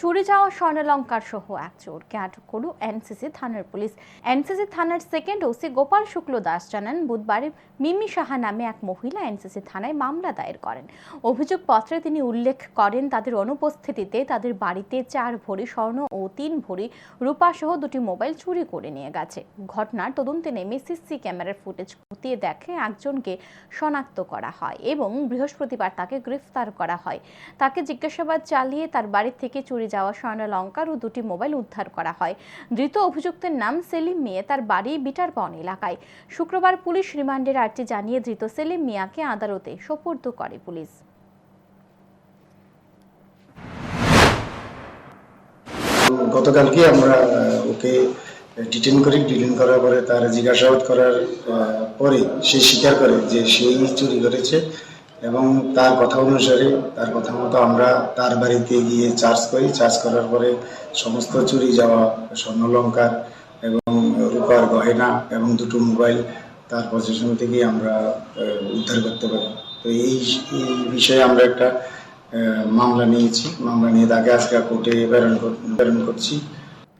চুরি যাওয়া স্বর্ণলঙ্কার সহ এক চোরকে আটক করল এনসিসি থানার পুলিশ। এনসিসি থানার সেকেন্ড ওসি গোপাল শুক্ল দাস জানান, বুধবার মিমি সাহা নামে এক মহিলা এনসিসি থানায় মামলা দায়ের করেন। অভিযোগপত্রে তিনি উল্লেখ করেন, তাদের অনুপস্থিতিতে তাদের বাড়িতে চার ভরি স্বর্ণ ও তিন ভরি রূপা সহ দুটি মোবাইল চুরি করে নিয়ে গেছে। ঘটনার তদন্তে নেমে সিসি ক্যামেরার ফুটেজ খতিয়ে দেখে একজনকে শনাক্ত করা হয় এবং বৃহস্পতিবার তাকে গ্রেফতার করা হয়। তাকে জিজ্ঞাসাবাদ চালিয়ে তার বাড়ি থেকে চুরি যাওয়া স্বর্ণলঙ্কার ও দুটি মোবাইল উদ্ধার করা হয়। ধৃত অভিযুক্তের নাম সেলিম মিয়া, তার বাড়ি বিটারবন এলাকায়। শুক্রবার পুলিশ রিমান্ডের আর্জি জানিয়ে ধৃত সেলিম মিয়াকে আদালতে সোপর্দ করে পুলিশ। গতকালকে আমরা ওকে ডিটেন করি। ডিটেন করার পরে তার জিজ্ঞাসাবাদ করার পরে সে স্বীকার করে যে সেই চুরি করেছে। এবং তার কথা অনুসারে, তার কথা মতো আমরা তার বাড়িতে গিয়ে চার্জ করি। চার্জ করার পরে সমস্ত চুরি যাওয়া, স্বর্ণলঙ্কার এবং রূপার গহেনা এবং দুটো মোবাইল তার পজিশন থেকে আমরা উদ্ধার করতে পারি। তো এই এই বিষয়ে আমরা একটা মামলা নিয়েছি। মামলা নিয়ে তাকে আজকে কোর্টে প্রেরণ কর- প্রেরণ করছি।